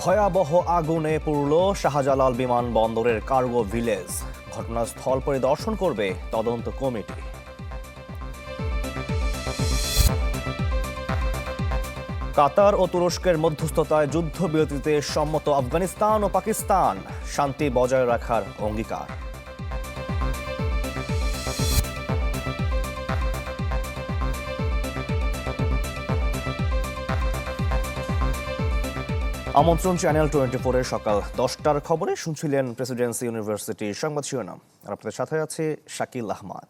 ভয়াবহ আগুনে পুরল শাহজালাল বিমানবন্দরের কার্গো ভিলেজ। ঘটনাস্থল পরিদর্শন করবে তদন্ত কমিটি। কাতার ও তুরস্কের মধ্যস্থতায় যুদ্ধবিরতিতে সম্মত আফগানিস্তান ও পাকিস্তান শান্তি বজায় রাখার অঙ্গীকার। আমন্ত্রণ চ্যানেল টোয়েন্টি ফোরের সকাল দশটার খবরে শুনছিলেন প্রেসিডেন্সি ইউনিভার্সিটির সংবাদ শিরোনাম। আর আপনাদের সাথে আছে শাকিল আহমাদ।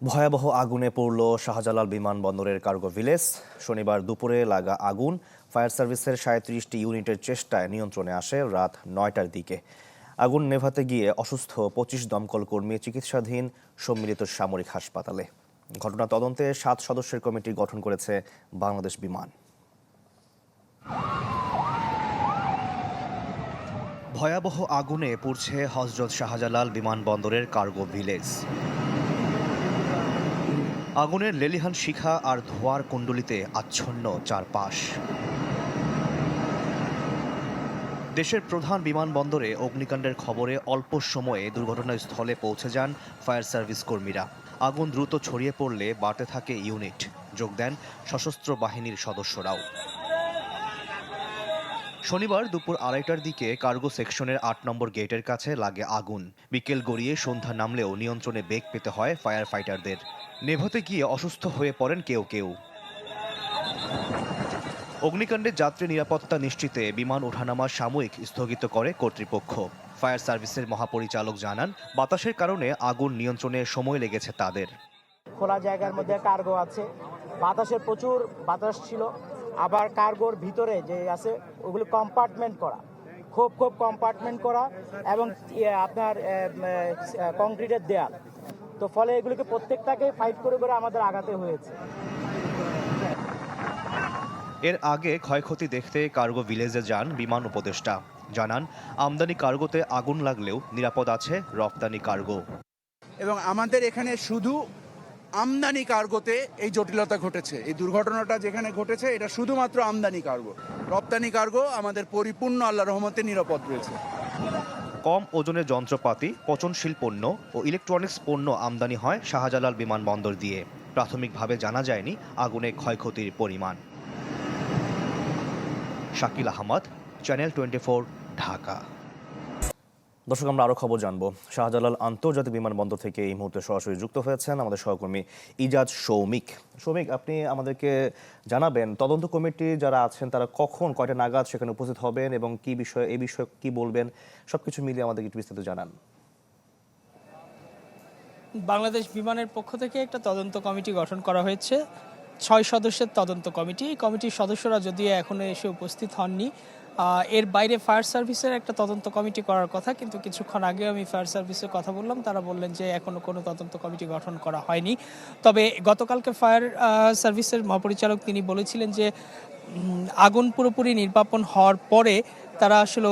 ভয়াবহ আগুনে পড়ল শাহজালাল বিমানবন্দরের কার্গো ভিলেজ। শনিবার দুপুরে লাগা আগুন ফায়ার সার্ভিসের সাঁত্রিশটি ইউনিটের চেষ্টায় নিয়ন্ত্রণে আসে রাত নয়টার দিকে। আগুন নেভাতে গিয়ে অসুস্থ পঁচিশ দমকল কর্মী, চিকিৎসাধীন সম্মিলিত সামরিক হাসপাতালে। ঘটনা তদন্তে সাত সদস্যের কমিটি গঠন করেছে বাংলাদেশ বিমান। ভয়াবহ আগুনে পুড়ছে হজরত শাহজালাল বিমানবন্দরের কার্গো ভিলেজ। আগুনের লেলিহান শিখা আর ধোয়ার কুণ্ডলিতে আচ্ছন্ন চারপাশ। দেশের প্রধান বিমানবন্দরে অগ্নিকাণ্ডের খবরে অল্প সময়ে দুর্ঘটনাস্থলে পৌঁছে যান ফায়ার সার্ভিস কর্মীরা। আগুন দ্রুত ছড়িয়ে পড়লে বাড়তে থাকে ইউনিট। যোগ দেন সশস্ত্র বাহিনীর সদস্যরাও। শনিবার দুপুর আড়াইটার দিকে কার্গো সেকশনের আট নম্বর গেটের কাছে লাগে আগুন। বিকেল গড়িয়ে সন্ধ্যা নামলেও নিয়ন্ত্রণে বেগ পেতে হয় ফায়ার ফাইটারদের নেভাতে গিয়ে অসুস্থ হয়ে পড়েন কেউ কেউ। অগ্নিকাণ্ডে যাত্রী নিরাপত্তা নিশ্চিতে বিমান ওঠানামা সাময়িক স্থগিত করে কর্তৃপক্ষ। ফায়ার সার্ভিসের মহাপরিচালক জানান, বাতাসের কারণে আগুন নিয়ন্ত্রণে সময় লেগেছে তাদের। খোলা জায়গার মধ্যে কার্গো আছে। বাতাসের প্রচুর বাতাস ছিল। আবার কার্গোর ভিতরে যে আছে ওগুলো কম্পার্টমেন্ট করা। খুব খুব কম্পার্টমেন্ট করা এবং আপনার কংক্রিটের দেয়াল। তো ফলে এগুলোকে প্রত্যেকটাকে ফাইট করে করে আমাদের আগাতে হয়েছে। এর আগে ক্ষয়ক্ষতি দেখতে কার্গো ভিলেজে যান বিমান উপদেষ্টা। জানান আমদানি কার্গোতে আগুন লাগলেও নিরাপদ আছে রপ্তানি কার্গো। এবং আমাদের এখানে শুধু আমদানি কার্গোতে এই জটিলতা ঘটেছে। এই দুর্ঘটনাটা যেখানে ঘটেছে, এটা শুধুমাত্র আমদানি কার্গো রপ্তানি কার্গো আমাদের পরিপূর্ণ আল্লাহ রহমতে নিরাপদ রয়েছে। কম ওজনের যন্ত্রপাতি, পচনশীল পণ্য ও ইলেকট্রনিক্স পণ্য আমদানি হয় শাহজালাল বিমানবন্দর দিয়ে। প্রাথমিকভাবে জানা যায়নি আগুনে ক্ষয়ক্ষতির পরিমাণ। Shakil Ahmed channel twenty Dhaka. দর্শক, আমরা আরও খবর জানব। শাহজালাল আন্তর্জাতিক বিমানবন্দর থেকে এই মুহূর্তে সরাসরি যুক্ত হয়েছেন আমাদের সহকর্মী ইজাজ সৌমিক সৌমিক আপনি আমাদেরকে জানাবেন, তদন্ত কমিটি যারা আছেন, তারা কখন কয়টা নাগাদ সেখানে উপস্থিত হবেন এবং কি বিষয়ে, এই বিষয়ে কি বলবেন, সবকিছু মিলিয়ে আমাদেরকে একটু বিস্তারিত জানান। বাংলাদেশ বিমানের পক্ষ থেকে একটা তদন্ত কমিটি গঠন করা হয়েছে। ছয় সদস্যের তদন্ত কমিটি। এই কমিটির সদস্যরা যদিও এখনও এসে উপস্থিত হননি এর বাইরে ফায়ার সার্ভিসের একটা তদন্ত কমিটি করার কথা, কিন্তু কিছুক্ষণ আগে আমি ফায়ার সার্ভিসের কথা বললাম। তারা বললেন যে এখনও কোনো তদন্ত কমিটি গঠন করা হয়নি। তবে গতকালকে ফায়ার সার্ভিসের মহাপরিচালক তিনি বলেছিলেন যে আগুন পুরোপুরি নির্বাপন হওয়ার পরে তারা আসলে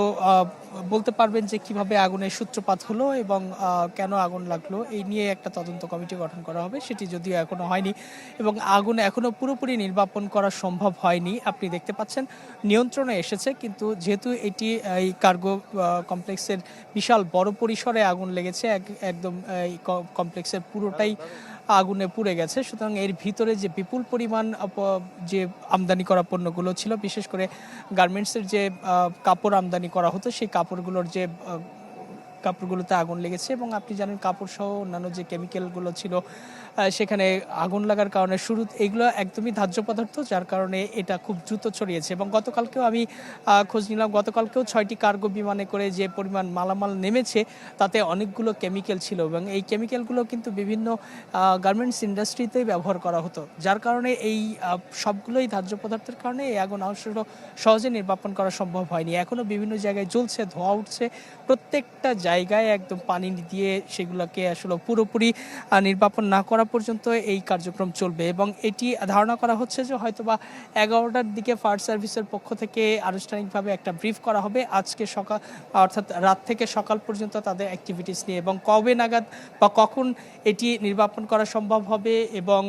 বলতে পারবেন যে কীভাবে আগুনের সূত্রপাত হলো এবং কেন আগুন লাগল, এই নিয়ে একটা তদন্ত কমিটি গঠন করা হবে, সেটি যদিও এখনও হয়নি এবং আগুন এখনও পুরোপুরি নির্বাপন করা সম্ভব হয়নি, আপনি দেখতে পাচ্ছেন। নিয়ন্ত্রণে এসেছে, কিন্তু যেহেতু এটি এই কার্গো কমপ্লেক্সের বিশাল বড় পরিসরে আগুন লেগেছে, এক- একদম এই কমপ্লেক্সের পুরোটাই আগুনে পুড়ে গেছে। সুতরাং এর ভিতরে যে বিপুল পরিমাণ যে আমদানি করা পণ্যগুলো ছিল, বিশেষ করে গার্মেন্টসের যে কাপড় আমদানি করা হতো, সেই কাপড়গুলোর যে কাপড়গুলোতে আগুন লেগেছে এবং আপনি জানেন কাপড় সহ অন্যান্য যে কেমিক্যালগুলো ছিল সেখানে আগুন লাগার কারণে শুরু এগুলো একদমই ধার্য পদার্থ, যার কারণে এটা খুব দ্রুত ছড়িয়েছে। এবং গতকালকেও আমি খোঁজ নিলাম, গতকালকেও ছয়টি কার্গো বিমানে করে যে পরিমাণ মালামাল নেমেছে, তাতে অনেকগুলো কেমিক্যাল ছিল এবং এই কেমিক্যালগুলো কিন্তু বিভিন্ন গার্মেন্টস ইন্ডাস্ট্রিতে ব্যবহার করা হতো। যার কারণে এই সবগুলোই ধার্য পদার্থের কারণে এই আগুন আসলে সহজে নির্বাপন করা সম্ভব হয়নি। এখনও বিভিন্ন জায়গায় জ্বলছে, ধোঁয়া উঠছে। প্রত্যেকটা জায়গায় একদম পানি দিয়ে সেগুলোকে আসলে পুরোপুরি নির্বাপন না করা করা পর্যন্ত এই কার্যক্রম চলবে এবং এটি ধারণা করা হচ্ছে যে হয়তোবা এগারোটার দিকে ফায়ার সার্ভিসের পক্ষ থেকে আনুষ্ঠানিকভাবে একটা ব্রিফ করা হবে। আজকে সকাল, অর্থাৎ রাত থেকে সকাল পর্যন্ত তাদের অ্যাক্টিভিটিস নিয়ে এবং কবে নাগাদ বা কখন এটি নির্বাপন করা সম্ভব হবে এবং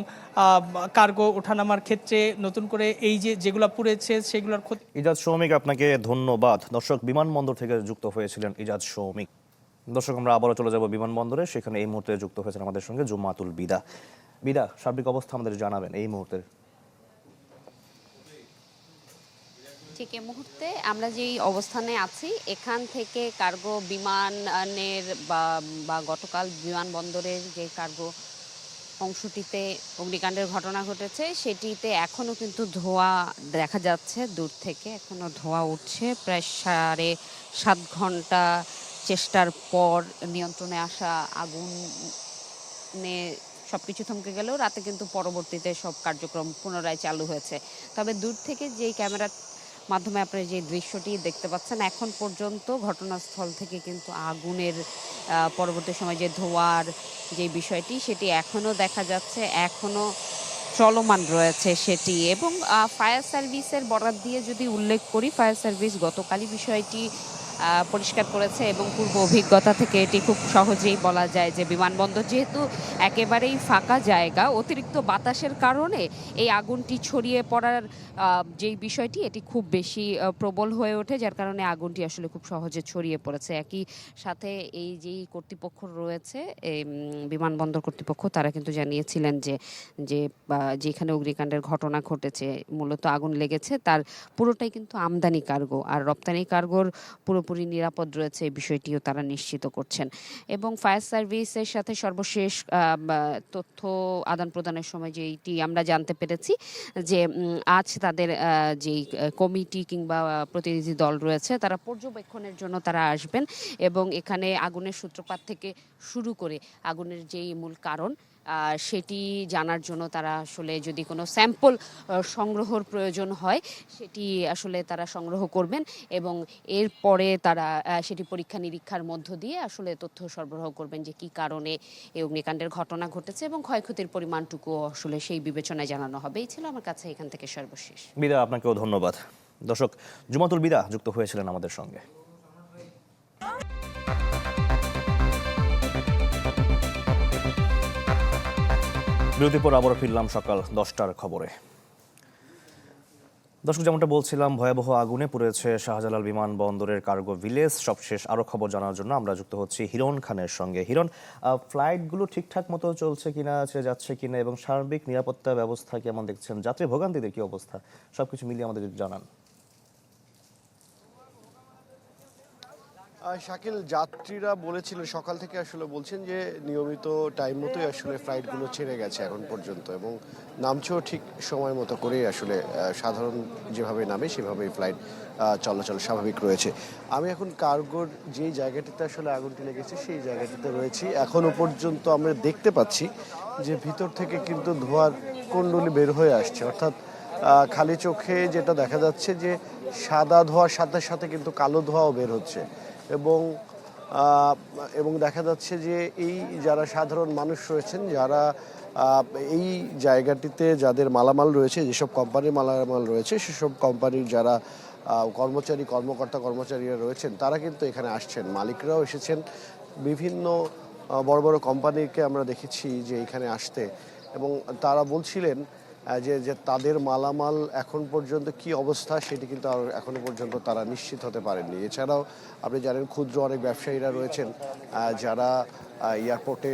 কার্গো ওঠানামার ক্ষেত্রে নতুন করে এই যে যেগুলো পুড়েছে সেগুলোর ক্ষতি ইজাজ সৌমিক আপনাকে ধন্যবাদ। দর্শক, বিমানবন্দর থেকে যুক্ত হয়েছিলেন ইজাজ সৌমিক দর্শক, আমরা আবারও চলে যাব বিমানবন্দরে। সেখানে এই মুহূর্তে যুক্ত হয়েছেন আমাদের সঙ্গে জুমাতুল বিদা। বিদা, সার্বিক অবস্থা আমাদের জানাবেন এই মুহূর্তের ঠিক, এই মুহূর্তে আমরা যেই অবস্থানে আছি, এখান থেকে কার্গো বিমানের বা গতকাল বিমানবন্দরের যে কার্গো অংশটিতে অগ্নিকাণ্ডের ঘটনা ঘটেছে, সেটিতে এখনও কিন্তু ধোঁয়া দেখা যাচ্ছে দূর থেকে। এখনও ধোঁয়া উঠছে। প্রায় সাড়ে সাত ঘণ্টা চেষ্টার পর নিয়ন্ত্রণে আসা আগুন সব কিছু থমকে গেলেও রাতে কিন্তু পরবর্তীতে সব কার্যক্রম পুনরায় চালু হয়েছে। তবে দূর থেকে যেই ক্যামেরার মাধ্যমে আপনারা যে দৃশ্যটি দেখতে পাচ্ছেন, এখন পর্যন্ত ঘটনাস্থল থেকে কিন্তু আগুনের পরবর্তী সময় যে ধোঁয়ার যে বিষয়টি, সেটি এখনও দেখা যাচ্ছে এখনও চলমান রয়েছে সেটি। এবং ফায়ার সার্ভিসের বরাত দিয়ে যদি উল্লেখ করি, ফায়ার সার্ভিস গতকালই বিষয়টি পরিষ্কার করেছে এবং পূর্ব অভিজ্ঞতা থেকে এটি খুব সহজেই বলা যায় যে বিমানবন্দর যেহেতু একেবারেই ফাঁকা জায়গা, অতিরিক্ত বাতাসের কারণে এই আগুনটি ছড়িয়ে পড়ার যেই বিষয়টি, এটি খুব বেশি প্রবল হয়ে ওঠে, যার কারণে আগুনটি আসলে খুব সহজে ছড়িয়ে পড়েছে। একই সাথে এই যেই কর্তৃপক্ষ রয়েছে বিমানবন্দর কর্তৃপক্ষ, তারা কিন্তু জানিয়েছিলেন যে যে যেখানে অগ্নিকাণ্ডের ঘটনা ঘটেছে, মূলত আগুন লেগেছে, তার পুরোটাই কিন্তু আমদানি কার্গো। আর রপ্তানি কার্গোর পুরোপুরি নিরাপদ রয়েছে এই বিষয়টিও তারা নিশ্চিত করছেন। এবং ফায়ার সার্ভিসের সাথে সর্বশেষ তথ্য আদান প্রদানের সময় যেইটি আমরা জানতে পেরেছি যে আজ তাদের যেই কমিটি কিংবা প্রতিনিধি দল রয়েছে, তারা পর্যবেক্ষণের জন্য তারা আসবেন এবং এখানে আগুনের সূত্রপাত থেকে শুরু করে আগুনের যেই মূল কারণ সেটি জানার জন্য তারা আসলে যদি কোনো স্যাম্পল সংগ্রহর প্রয়োজন হয়, সেটি আসলে তারা সংগ্রহ করবেন এবং এরপরে তারা সেটি পরীক্ষা নিরীক্ষার মধ্য দিয়ে আসলে তথ্য সরবরাহ করবেন যে কি কারণে এই অগ্নিকাণ্ডের ঘটনা ঘটেছে এবং ক্ষয়ক্ষতির পরিমাণটুকু আসলে সেই বিবেচনায় জানানো হবে। এই ছিল আমার কাছে এখান থেকে সর্বশেষ। বিদা আপনাকেও ধন্যবাদ। দর্শক, জুমাতুল বিদা যুক্ত হয়েছিলেন আমাদের সঙ্গে। বিরতির পর আবারও ফিরলাম সকাল দশটার খবরে। দর্শক, যেমনটা বলছিলাম, ভয়াবহ আগুনে পুড়েছে শাহজালাল বিমানবন্দরের কার্গো ভিলেজ। সবশেষ আরও খবর জানার জন্য আমরা যুক্ত হচ্ছি হিরণ খানের সঙ্গে। হিরণ ফ্লাইটগুলো ঠিকঠাক মতো চলছে কিনা, ছেড়ে যাচ্ছে কিনা এবং সার্বিক নিরাপত্তা ব্যবস্থা কেমন দেখছেন? যাত্রী ভোগান্তিদের কি অবস্থা? সবকিছু মিলিয়ে আমাদের জানান। শাকিল, যাত্রীরা বলেছিলেন সকাল থেকে আসলে বলছেন যে নিয়মিত টাইম মতোই আসলে ফ্লাইটগুলো ছেড়ে গেছে এখন পর্যন্ত এবং নামছেও ঠিক সময় মতো করেই আসলে সাধারণ যেভাবে নামে সেভাবেই ফ্লাইট চলাচল স্বাভাবিক রয়েছে। আমি এখন কার্গোর যেই জায়গাটিতে আসলে আগুনটি লেগেছে সেই জায়গাটিতে রয়েছি। এখনও পর্যন্ত আমরা দেখতে পাচ্ছি যে ভিতর থেকে কিন্তু ধোঁয়ার কুণ্ডলি বের হয়ে আসছে। অর্থাৎ খালি চোখে যেটা দেখা যাচ্ছে যে সাদা ধোঁয়ার সাথে সাথে কিন্তু কালো ধোঁয়াও বের হচ্ছে। এবং এবং দেখা যাচ্ছে যে এই যারা সাধারণ মানুষ রয়েছেন, যারা এই জায়গাটিতে যাদের মালামাল রয়েছে, যেসব কোম্পানির মালামাল রয়েছে, সেসব কোম্পানির যারা কর্মচারী, কর্মকর্তা, কর্মচারীরা রয়েছেন, তারা কিন্তু এখানে আসছেন। মালিকরাও এসেছেন। বিভিন্ন বড় বড় কোম্পানিকে আমরা দেখেছি যে এখানে আসতে। এবং তারা বলছিলেন যে যে তাদের মালামাল এখন পর্যন্ত কি অবস্থা সেটি কিন্তু এখনও পর্যন্ত তারা নিশ্চিত হতে পারেননি। এছাড়াও আপনি জানেন ক্ষুদ্র অনেক ব্যবসায়ীরা রয়েছেন যারা এয়ারপোর্টে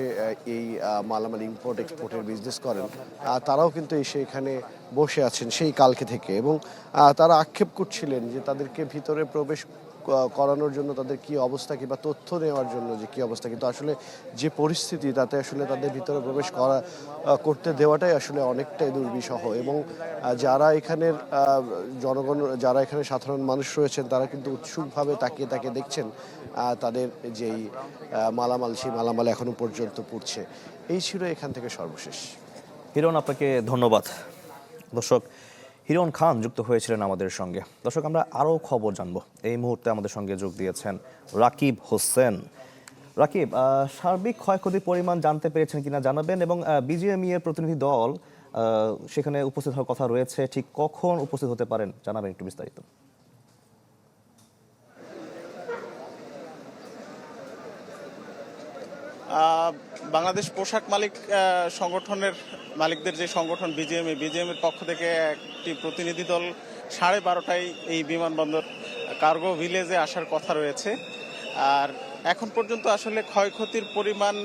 এই মালামাল ইম্পোর্ট এক্সপোর্টের বিজনেস করেন। তারাও কিন্তু এসে এখানে বসে আছেন সেই কালকে থেকে এবং তারা আক্ষেপ করছিলেন যে তাদেরকে ভিতরে প্রবেশ করানোর জন্য তাদের কি অবস্থা কিংবা তথ্য নেওয়ার জন্য যে কি অবস্থা। কিন্তু আসলে যে পরিস্থিতি, তাতে আসলে তাদের ভিতরে প্রবেশ করা করতে দেওয়াটাই আসলে অনেকটাই দুর্বিষহ। এবং যারা এখানের জনগণ, যারা এখানে সাধারণ মানুষ রয়েছেন, তারা কিন্তু উৎসুকভাবে তাকিয়ে তাকিয়ে দেখছেন তাদের যেই মালামাল, সেই মালামাল এখনও পর্যন্ত পড়ছে। এই ছিল এখান থেকে সর্বশেষ। হিরণ, আপনাকে ধন্যবাদ। দর্শক হিরণ খান যুক্ত হয়েছিলেন আমাদের সঙ্গে। দর্শক, আমরা আরও খবর জানব। এই মুহূর্তে আমাদের সঙ্গে যোগ দিয়েছেন রাকিব হোসেন। রাকিব সার্বিক ক্ষয়ক্ষতির পরিমাণ জানতে পেরেছেন কিনা জানাবেন এবং বিজিএমই এর প্রতিনিধি দল সেখানে উপস্থিত হওয়ার কথা রয়েছে। ঠিক কখন উপস্থিত হতে পারেন জানাবেন একটু বিস্তারিত। বাংলাদেশ পোশাক মালিক সংগঠনের মালিকদের যে সংগঠন বিজিএমএ বিজিএম এর পক্ষ থেকে একটি প্রতিনিধি দল সাড়ে বারোটায় এই বিমানবন্দর কার্গো ভিলেজে আসার কথা রয়েছে। আর এখন পর্যন্ত আসলে ক্ষয়ক্ষতির পরিমাণ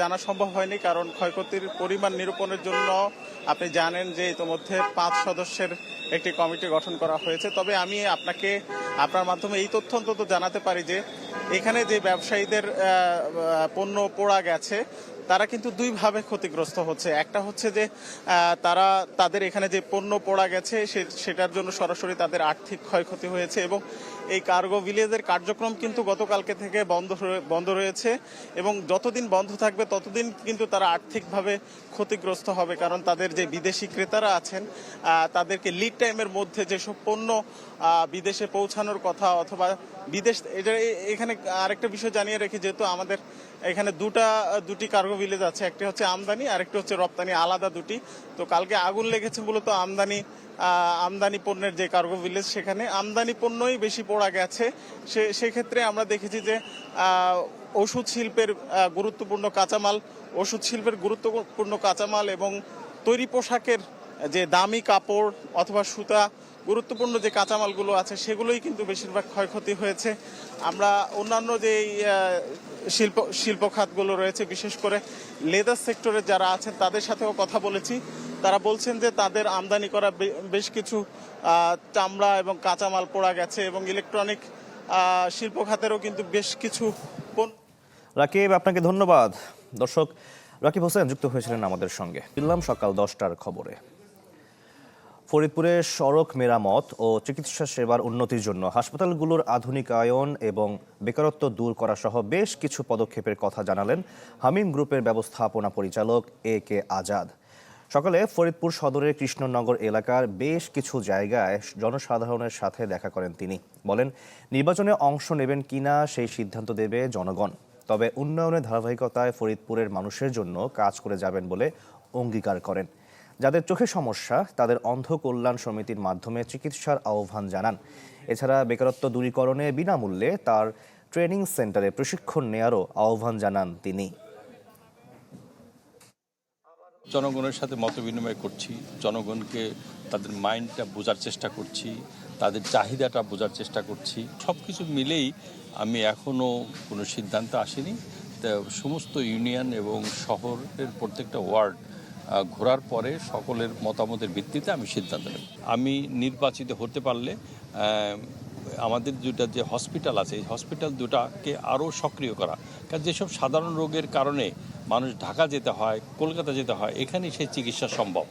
জানা সম্ভব হয়নি, কারণ ক্ষয়ক্ষতির পরিমাণ নিরূপণের জন্য আপনি জানেন যে ইতোমধ্যে পাঁচ সদস্যের একটি কমিটি গঠন করা হয়েছে। তবে আমি আপনাকে, আপনার মাধ্যমে এই তথ্য অন্তত জানাতে পারি যে, এখানে যে ব্যবসায়ীদের পণ্য পোড়া গেছে তারা কিন্তু দুইভাবে ক্ষতিগ্রস্ত হচ্ছে। একটা হচ্ছে যে তারা তাদের এখানে যে পণ্য পোড়া গেছে সেটার জন্য সরাসরি তাদের আর্থিক ক্ষয়ক্ষতি হয়েছে এবং এই কার্গো ভিলেজের কার্যক্রম কিন্তু গতকালকে থেকে বন্ধ বন্ধ রয়েছে এবং যতদিন বন্ধ থাকবে, ততদিন কিন্তু তারা আর্থিকভাবে ক্ষতিগ্রস্ত হবে কারণ তাদের যে বিদেশি ক্রেতারা আছেন তাদেরকে লিড টাইমের মধ্যে যেসব পণ্য বিদেশে পৌঁছানোর কথা অথবা বিদেশ এটা এখানে আরেকটা বিষয় জানিয়ে রেখে, যেহেতু আমাদের এখানে দুটা, দুটি কার্গো ভিলেজ আছে। একটি হচ্ছে আমদানি আর একটি হচ্ছে রপ্তানি। আলাদা দুটি। তো কালকে আগুন লেগেছে মূলত আমদানি আমদানি পণ্যের যে কার্গো ভিলেজ সেখানে। আমদানি পণ্যই বেশি পোড়া গেছে। সে সেক্ষেত্রে আমরা দেখেছি যে ওষুধ শিল্পের গুরুত্বপূর্ণ কাঁচামাল, ওষুধ শিল্পের গুরুত্বপূর্ণ কাঁচামাল এবং তৈরি পোশাকের যে দামি কাপড় অথবা সুতা গুরুত্বপূর্ণ যে কাঁচামালগুলো আছে, সেগুলোই কিন্তু বেশিরভাগ ক্ষয়ক্ষতি হয়েছে। আমরা অন্যান্য যে শিল্প শিল্প খাতগুলো রয়েছে, বিশেষ করে লেদার সেক্টরে যারা আছেন, তাদের সাথেও কথা বলেছি। তারা বলছেন যে, তাদের আমদানি করা বেশ কিছু চামড়া এবং কাঁচামাল পোড়া গেছে এবং ইলেকট্রনিক শিল্প খাতেরও কিন্তু বেশ কিছু রাকিব, আপনাকে ধন্যবাদ। দর্শক, রাকিব হোসেন যুক্ত হয়েছিলেন আমাদের সঙ্গে। ফিরলাম সকাল দশটার খবরে। ফরিদপুরে সড়ক মেরামত ও চিকিৎসা সেবার উন্নতির জন্য হাসপাতালগুলোর আধুনিকায়ন এবং বেকারত্ব দূর করা সহ বেশ কিছু পদক্ষেপের কথা জানালেন হামিম গ্রুপের ব্যবস্থাপনা পরিচালক এ কে আজাদ। সকালে ফরিদপুর সদরের কৃষ্ণনগর এলাকার বেশ কিছু জায়গায় জনসাধারণের সাথে দেখা করেন তিনি। বলেন, নির্বাচনে অংশ নেবেন কিনা সেই সিদ্ধান্ত দেবে জনগণ। তবে উন্নয়নের ধারাবাহিকতায় ফরিদপুরের মানুষের জন্য কাজ করে যাবেন বলে অঙ্গীকার করেন। যাদের চোখে সমস্যা, তাদের অন্ধ কল্যাণ সমিতির মাধ্যমে চিকিৎসার আহ্বান জানান। এছাড়া বেকারত্ব দূরীকরণে বিনামূল্যে তার ট্রেনিং সেন্টারে প্রশিক্ষণ নেয়ারও আহ্বান জানান তিনি। জনগণের সাথে মত বিনিময় করছি, জনগণকে তাদের মাইন্ডটা বোঝার চেষ্টা করছি, তাদের চাহিদাটা বোঝার চেষ্টা করছি। সব কিছু মিলেই আমি এখনও কোনো সিদ্ধান্ত আসিনি। সমস্ত ইউনিয়ন এবং শহরের প্রত্যেকটা ওয়ার্ড ঘোরার পরে সকলের মতামতের ভিত্তিতে আমি সিদ্ধান্ত নেব। আমি নির্বাচিত হতে পারলে আমাদের দুটা যে হসপিটাল আছে, এই হসপিটাল দুটাকে আরও সক্রিয় করা। কারণ যেসব সাধারণ রোগের কারণে মানুষ ঢাকা যেতে হয়, কলকাতা যেতে হয়, এখানেই সেই চিকিৎসা সম্ভব।